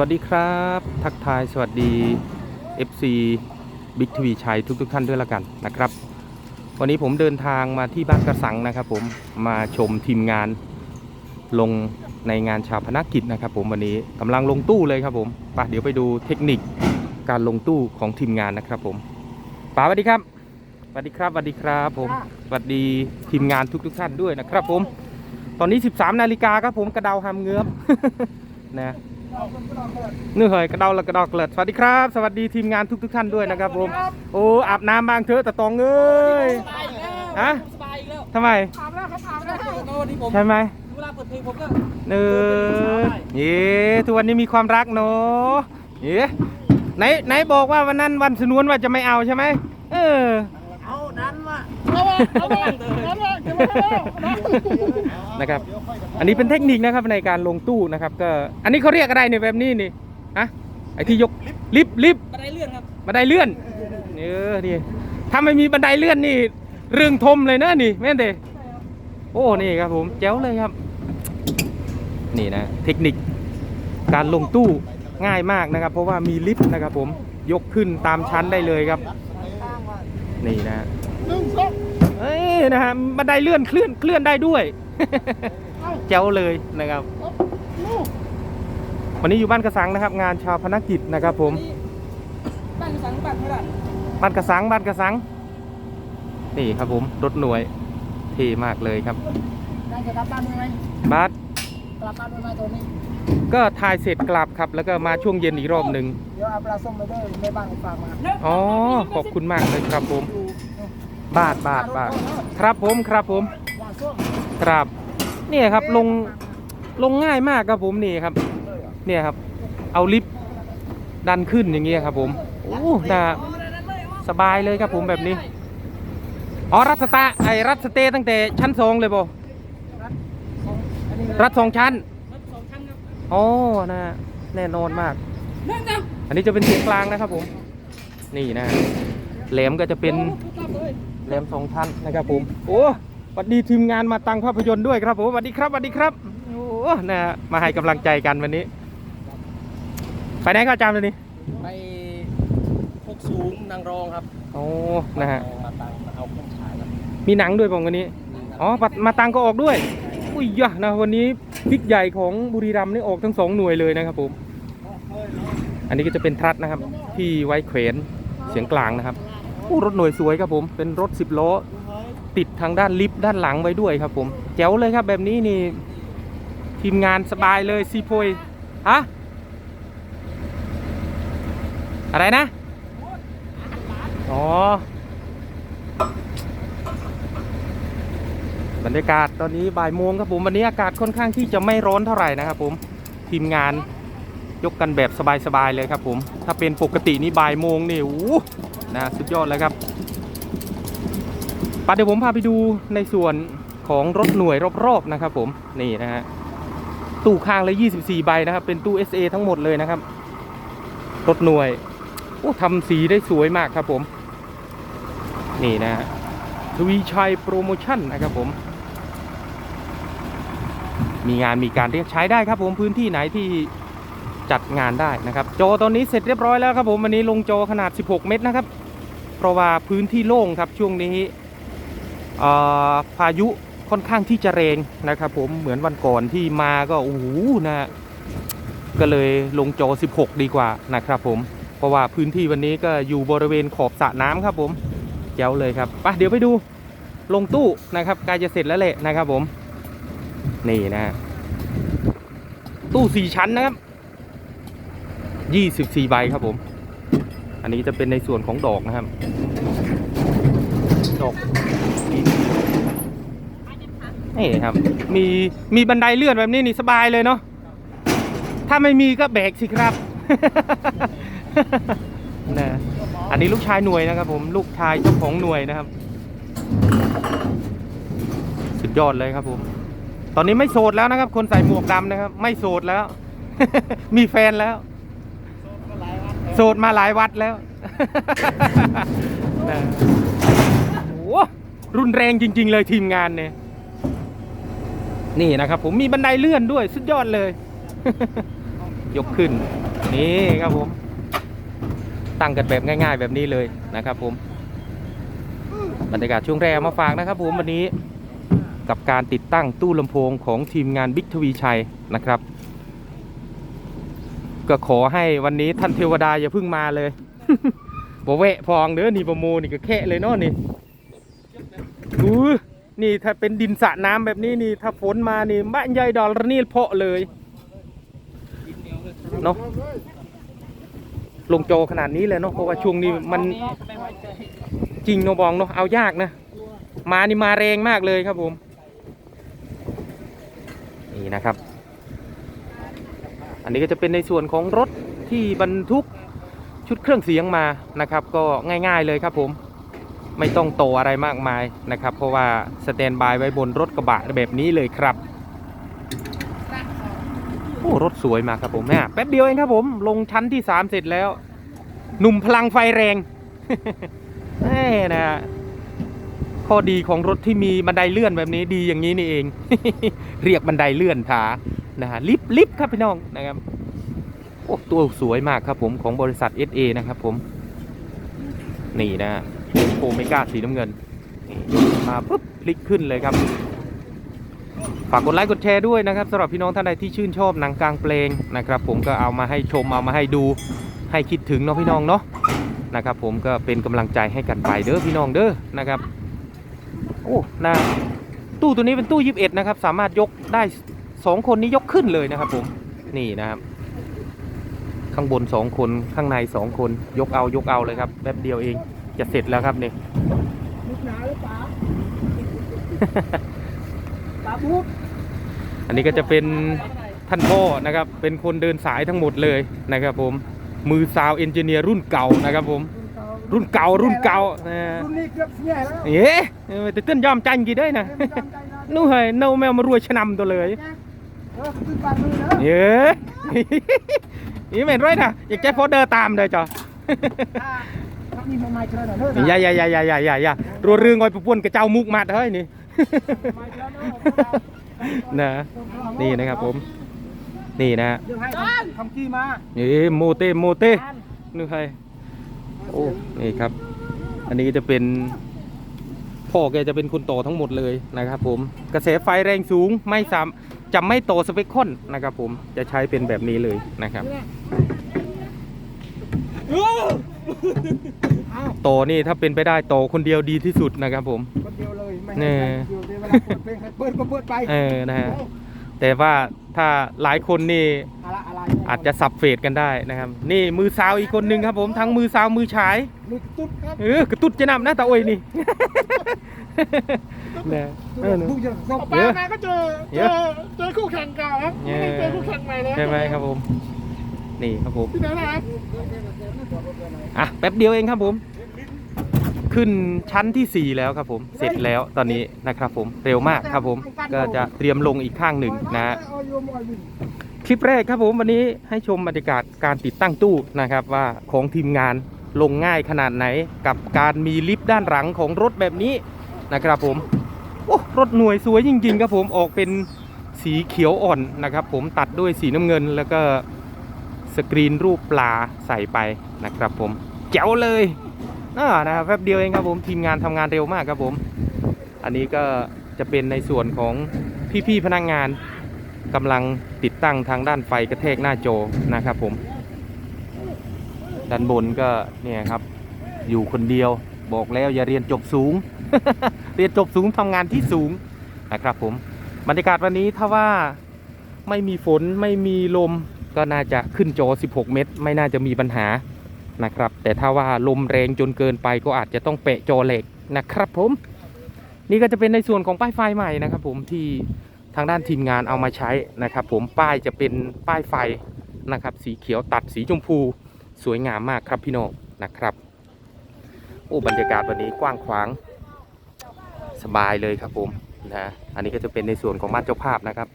วัสดีครับ ทักทายสวัสดี FC บิ๊กทวีชัยทุกทุกๆท่านด้วยละกันนะครับ วันนี้ผมเดินทางมาที่บ้านกระสังนะครับ ผมมาชมทีมงานลงในงานชาพนักกิจนะครับ ผมวันนี้กำลังลงตู้เลยครับผมไปเดี๋ยวไปดูเทคนิคการลงตู้ของทีมงานนะครับผมป๋าสวัสดีครับสวัสดีครับสวัสดีครับผมสวัสดีทีมงานทุกทุกๆท่านด้วยนะครับ ผม ตอนนี้ 13นาฬิกาครับผมกระเดาหามเงือบนะ นี่เหยกระเดาและกระดอกเกลิดสวัสดีครับ สวัสดีทีมงานทุกทุกๆท่านด้วยนะครับผมโอ้อาบน้ำบางเถอะแต่ตองเอ้ยสบายอีกแล้วฮะสบายอีกแล้วทำไมอาบแล้วครับอาบแล้วโน่นนี่ผมใช่ไหมเวลาเปิดเพลงผมก็เออเย้ทุกวันนี้มีความรักเนาะเย้ไหนไหนบอกว่าวันนั้นวันสนวนว่าจะไม่เอาใช่ไหมเออเอานั้นมาเอามาเอามาเอามาเดี๋ยวมาเอา นะครับ อันนี้เป็นเทคนิคนะครับในการลงตู้นะครับ ก็ อันนี้เขาเรียกอะไรเนี่ยแบบนี้นี่ฮะไอที่ยกลิฟต์ลิฟต์บันไดเลื่อนครับบันไดเลื่อนเออนี่ถ้าไม่มีบันไดเลื่อนนี่เรื่องทมเลยนะนี่แม่นเดโอ้นี่ครับผมแจ๋วเลยครับ นี่นะ เทคนิคการลงตู้ง่ายมากนะครับ เพราะว่ามีลิฟต์นะครับ ผมยกขึ้นตามชั้นได้เลยครับ นี่นะห นึ่งสองเอ้ยนะฮะบันไดเลื่อนเคลื่อนเคลื่อนได้ด้วยแจ๋วเลยนะครับลูกวันนี้อยู่บ้านกระสังนะครับ งานชาวพนักกิจนะครับ ผม บ้านสังบ้านเท่าไหร่บ้านกระสังบ้านกระสัง นี่ครับผมรถหน่วยเท่มากเลยครับนายจะกลับบ้านไหมบัสกลับบ้านไหมตัวนี้ก็ถ่ายเสร็จกลับครับ แล้วก็มาช่วงเย็นอีกรอบหนึ่งเดี๋ยวเอาปลาส้มไปด้วยแม่บ้านฝากมาอ๋อขอบคุณมากเลยครับผม บาทบาทบาทครับผมครับผมปลาส้มครับเนี่ยครับลงลงง่ายมากครับผมนี่ครับ เนี่ยครับ เอาลิฟต์ดันขึ้นอย่างเงี้ยครับ ผมโอ้น่าสบายเลยครับผมแบบนี้อ๋อรัดสตาไอรัดสเตย์ตั้งแต่ชั้นสองเลยบ่อันนี้รัดสองชั้นรัดสองชั้นครับอ๋อนะแน่นอนมากนั่งนั่งอันนี้จะเป็นเสียงกลางนะครับผม นี่นะแหลมก็จะเป็นกลับเลย แหลมสองชั้นนะครับผมโอ้สวัสดีทีมงานมาตังภาพยนตร์ด้วยครับผมสวัสดีครับสวัสดีครับโอ้นะมาให้กำลังใจกันวันนี้ไปไหนครับอาจารย์วันนี้ไปพกสูงนางรองครับโอ้นะฮะมาตังมาเอาเครื่องฉายครับมีหนังด้วยผมวันนี้อ๋อปัดมาตังก็ออกด้วยอุ้ยยะนะวันนี้บิ๊กใหญ่ของบุรีรัมย์นี่ออกทั้งสองหน่วยเลยนะครับผมอันนี้ก็จะเป็นทรัสนะครับที่ไว้เขวนเสียงกลางนะครับ โอ้รถหน่วยสวยครับผม เป็นรถสิบล้อ ติดทางด้านลิฟต์ด้านหลังไว้ด้วยครับผม แจ๋วเลยครับแบบนี้นี่ ทีมงานสบายเลยซีโพยฮะอะไรนะ อ๋อ บรรยากาศตอนนี้บ่ายโมงครับผม วันนี้อากาศค่อนข้างที่จะไม่ร้อนเท่าไหร่นะครับผม ทีมงานยกกันแบบสบายๆเลยครับผม ถ้าเป็นปกตินี่บ่ายโมงนี่โอ้ นะสุดยอดเลยครับปะเดี๋ยวผมพาไปดูในส่วนของรถหน่วยรอบๆนะครับ ผมนี่นะฮะตู้ข้างเละ24 ใบนะครับ เป็นตู้ SA ทั้งหมดเลยนะครับ รถหน่วยโอ้ทำสีได้สวยมากครับผม นี่นะฮะทวีชัยโปรโมชั่นนะครับผม มีงานมีการเรียกใช้ได้ครับผมพื้นที่ไหนที่ จัดงานได้นะครับ โจตอนนี้เสร็จเรียบร้อยแล้วครับผมวันนี้ลงโจขนาด 16 เมตรนะครับ เพราะว่าพื้นที่โล่งครับช่วงนี้พายุค่อนข้างที่จะแรงนะครับ ผมเหมือนวันก่อนที่มาก็โอ้โหนะก็เลยลงโจ 16 ดีกว่านะครับผมเพราะว่าพื้นที่วันนี้ก็อยู่บริเวณขอบสระน้ำครับผมแจ๋วเลยครับไปเดี๋ยวไปดูลงตู้นะครับใกล้จะเสร็จแล้วแหละนะครับผมนี่นะตู้สี่ชั้นนะครับ ยี่สิบสี่ใบครับผม อันนี้จะเป็นในส่วนของดอกนะครับ ดอกนี่ครับ มีมีบันไดเลื่อนแบบนี้นี่สบายเลยเนาะ ถ้าไม่มีก็แบกสิครับนะอันนี้ลูกชายหน่วยนะครับ ผมลูกชายเจ้าของหน่วยนะครับ สุดยอดเลยครับผม ตอนนี้ไม่โสดแล้วนะครับ คนใส่หมวกดำนะครับ ไม่โสดแล้ว มีแฟนแล้ว โสดมาหลายวัดแล้วโอ้โหรุนแรงจริง ๆ เลยทีมงานเนี่ย นี่นะครับผมมีบันไดเลื่อนด้วย สุดยอดเลย ยกขึ้น นี่ครับผม ตั้งกันแบบง่าย ๆ แบบนี้เลยนะครับผม บรรยากาศช่วงแรกมาฝากนะครับผมวันนี้กับการติดตั้งตู้ลำโพงของทีมงานบิ๊กทวีชัยนะครับ ก็ขอให้วันนี้ท่านเทวดาอย่าเพิ่งมาเลยบ่แวะพองเด้อนี่ประโมนี่ก็แค่เลยเนาะนี่อู้นี่ถ้าเป็นดินสระน้ำแบบนี้นี่ถ้าฝนมานี่บ้านใหญ่ดอลนี่เพาะเลยเนาะลงโจขนาดนี้เลยเนาะเพราะว่าช่วงนี้มันจริงเนาะบองเนาะเอายากนะ มานี่มาแรงมากเลยครับผม นี่นะครับ อันนี้ก็จะเป็นในส่วนของรถที่บรรทุกชุดเครื่องเสียงมานะครับ ก็ง่ายๆเลยครับผมไม่ต้องโตอะไรมากมายนะครับ เพราะว่าสแตนบายไว้บนรถกระบะแบบนี้เลยครับโอ้รถสวยมากครับผมเนี่ยแป๊บเดียวเองครับผม ลงชั้นที่3เสร็จแล้ว หนุ่มพลังไฟแรงแน่นะข้อดีของรถที่มีบันไดเลื่อนแบบนี้ดีอย่างนี้นี่เอง เรียกบันไดเลื่อนผา นะฮะลิฟต์ลิฟครับพี่น้องนะครับโอ้ตัวสวยมากครับผมของบริษัท SA นะครับผม นี่นะโอเมก้าสีน้ำเงินมาปุ๊บพลิกขึ้นเลยครับ ฝากกดไลค์กดแชร์ด้วยนะครับสำหรับพี่น้องท่านใดที่ชื่นชอบหนังกลางเพลงนะครับผมก็เอามาให้ชมเอามาให้ดูให้คิดถึงเนาะพี่น้องเนาะนะครับผมก็เป็นกำลังใจให้กันไปเด้อพี่น้องเด้อนะครับโอ้นะตู้ตัวนี้เป็นตู้ยิบเอ็ดนะครับ สามารถยกได้ สองคนนี้ยกขึ้นเลยนะครับผมนี่นะครับ ข้างบนสองคนข้างในสองคนยกเอายกเอาเลยครับแป๊บเดียวเองจะเสร็จแล้วครับนี่ลูกหนาหรือเปล่าปลาบุ๊กอันนี้ก็จะเป็นท่านพ่อนะครับ เป็นคนเดินสายทั้งหมดเลยนะครับ ผมมือซาวเอนจิเนียร์รุ่นเก่านะครับ ผม รุ่นเก่ารุ่นเก่านะรุ่นนี้เกือบแย่แล้วเอ๊ะแต่เต้นยอมจันกี่ได้นะไม่จำใจนะนู่นเฮ้ยเนาแมวมารวยชะนำตัวเลย เออขึ้นปากมือนะเย้นี่เหม็นไรนะอยากแจ้พอเดินตามเลยจ้ะถ้าถ้ามีมาไม่เชิญหน่อยเถอะอย่าอย่าอย่าอย่าอย่าอย่าอย่ารัวเรืองงอยปะป่วนกระเจ้ามุกมาเฮ้ยนี่ไม่เชิญเนอะนะนี่นะครับผม นี่นะเดี๋ยวให้ทำกี้มานี่โมเตโมเตนึกใครโอ้นี่ครับ อันนี้จะเป็นพ่อแกจะเป็นคนโตทั้งหมดเลยนะครับผม กระแสไฟแรงสูงไม่สาม จะไม่โตสเปคคอนนะครับผมจะใช้เป็นแบบนี้เลยนะครับเอาโตนี่ถ้าเป็นไปได้โตคนเดียวดีที่สุดนะครับผมคนเดียวเลยไม่แน่ให้ใครเดียวเดี๋ยวเวลาเปิดเพลงใครเปิดก็เปิดไปเออนะฮะแต่ว่าถ้าหลายคนนี่อะไรอะไรอาจจะสับเฟดกันได้นะครับ นี่มือสาวอีกคนหนึ่งครับผมทั้งมือสาวมือฉายลูกตุ๊ดครับเออกระตุ้ดจะนำนะตาโอ้ยนี่ นะเออลูกจะส่งเยอะมาก็เจอเยเจอะอเจอคู่แข่งเก่าครับเยอะ ไม่ได้เจอคู่แข่งใหม่เลยใช่ไหมครับผม นี่ครับผม ที่ไหนนะครับอะแป๊บเดียวเองครับผม ขึ้นชั้นที่ 4 แล้วครับผม เสร็จแล้วตอนนี้นะครับผมเร็วมากครับผม ก็จะเตรียมลงอีกข้างหนึ่งนะฮะ เอาโยมเอาอยู่คลิปแรกครับผมวันนี้ให้ชมบรรยากาศการติดตั้งตู้นะครับว่าของทีมงานลงง่ายขนาดไหนกับการมีลิฟต์ด้านหลังของรถแบบนี้ นะครับผมโอ้รถหน่วยสวยจริง ๆ ครับผมออกเป็นสีเขียวอ่อนนะครับ ผมตัดด้วยสีน้ำเงินแล้วก็สกรีนรูปปลาใส่ไปนะครับผมแจ๋วเลยอ่านะครับแป๊บเดียวเองครับผมทีมงานทำงานเร็วมากครับผม อันนี้ก็จะเป็นในส่วนของพี่ๆพนักงานกำลังติดตั้งทางด้านไฟกระแทกหน้าโจนะครับผม ด้านบนก็เนี่ยครับอยู่คนเดียว บอกแล้วอย่าเรียนจบสูง เรียนจบสูงทำงานที่สูงนะครับผมบรรยากาศวันนี้ถ้าว่าไม่มีฝนไม่มีลมก็น่าจะขึ้นจอ 16 เมตร ไม่น่าจะมีปัญหานะครับ แต่ถ้าว่าลมแรงจนเกินไปก็อาจจะต้องเปะจอเหล็กนะครับผม นี่ก็จะเป็นในส่วนของป้ายไฟใหม่นะครับ ผมที่ทางด้านทีมงานเอามาใช้นะครับ ผมป้ายจะเป็นป้ายไฟนะครับ สีเขียวตัดสีชมพู สวยงามมากครับพี่น้องนะครับ โอ้บรรยากาศวันนี้กว้างขวาง สบายเลยครับผมนะอันนี้ก็จะเป็นในส่วนของบ้านเจ้าภาพนะครับ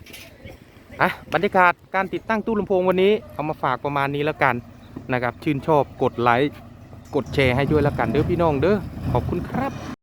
อะบรรยากาศการติดตั้งตู้ลำโพงวันนี้ เอามาฝากประมาณนี้แล้วกันนะครับ ชื่นชอบกดไลค์กดแชร์ให้ด้วยแล้วกันเด้อพี่น้องเด้อขอบคุณครับ